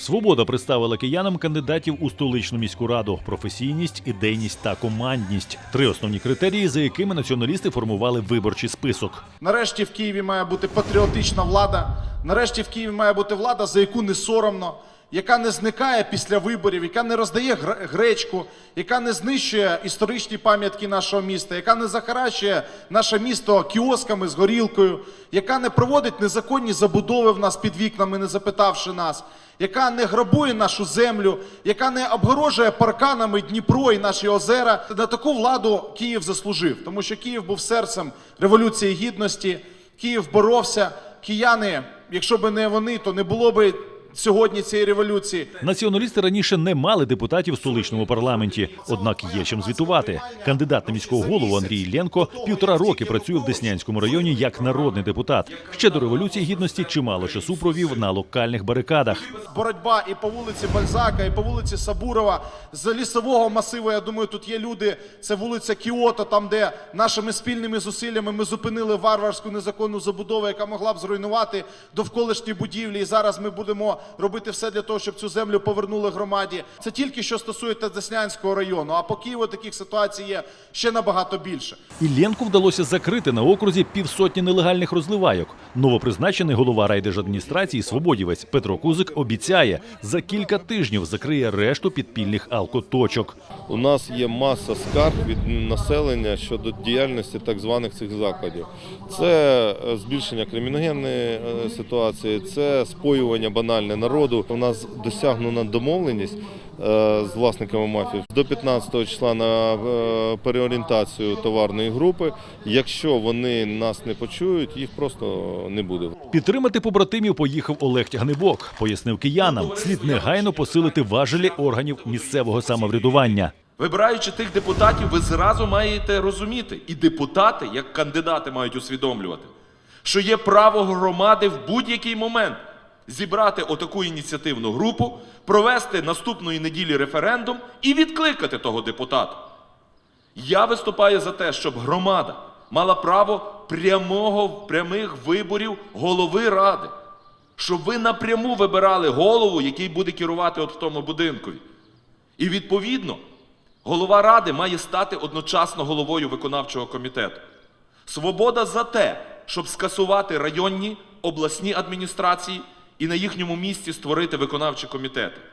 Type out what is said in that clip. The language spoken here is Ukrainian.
Свобода представила киянам кандидатів у столичну міську раду: професійність, ідейність та командність три основні критерії, за якими націоналісти формували виборчий список. Нарешті в Києві має бути патріотична влада. Нарешті в Києві має бути влада, за яку не соромно, яка не зникає після виборів, яка не роздає гречку, яка не знищує історичні пам'ятки нашого міста, яка не захаращує наше місто кіосками з горілкою, яка не проводить незаконні забудови в нас під вікнами, не запитавши нас, яка не грабує нашу землю, яка не обгорожує парканами Дніпро і наші озера. На таку владу Київ заслужив, тому що Київ був серцем революції гідності. Київ боровся. Кияни, якщо б не вони, то не було б сьогодні цієї революції. Націоналісти раніше не мали депутатів в столичному парламенті, однак є чим звітувати. Кандидат на міського голову Андрій Іллєнко півтора роки працює в Деснянському районі як народний депутат. Ще до революції гідності чимало часу провів на локальних барикадах. Боротьба і по вулиці Бальзака, і по вулиці Сабурова. З лісового масиву, я думаю, тут є люди. Це вулиця Кіото, там, де нашими спільними зусиллями ми зупинили варварську незаконну забудову, яка могла б зруйнувати довколишні будівлі. І зараз ми будемо робити все для того, щоб цю землю повернули громаді. Це тільки що стосується Деснянського району. А по Києву таких ситуацій є ще набагато більше. Іллєнку вдалося закрити на окрузі півсотні нелегальних розливайок. Новопризначений голова райдержадміністрації Свободівець Петро Кузик обіцяє за кілька тижнів закриє решту підпільних алкоточок. У нас є маса скарг від населення щодо діяльності так званих цих закладів. Це е, збільшення криміногенної е, ситуації, це споювання банальне народу. У нас досягнена домовленість е, з власниками мафії до 15 числа на е, переорієнтацію товарної групи. Якщо вони нас не почують, їх просто не буде. Підтримати побратимів поїхав Олег Тягнебок. Пояснив киянам, слід негайно посилити важелі органів місцевого самоврядування. Вибираючи тих депутатів, ви зразу маєте розуміти, і депутати, як кандидати, мають усвідомлювати, що є право громади в будь-який момент зібрати отаку ініціативну групу, провести наступної неділі референдум і відкликати того депутата. Я виступаю за те, щоб громада мала право прямого прямих виборів голови ради, щоб ви напряму вибирали голову, який буде керувати от в тому будинкові. І відповідно, голова ради має стати одночасно головою виконавчого комітету. Свобода за те, щоб скасувати районні обласні адміністрації і на їхньому місці створити виконавчі комітети.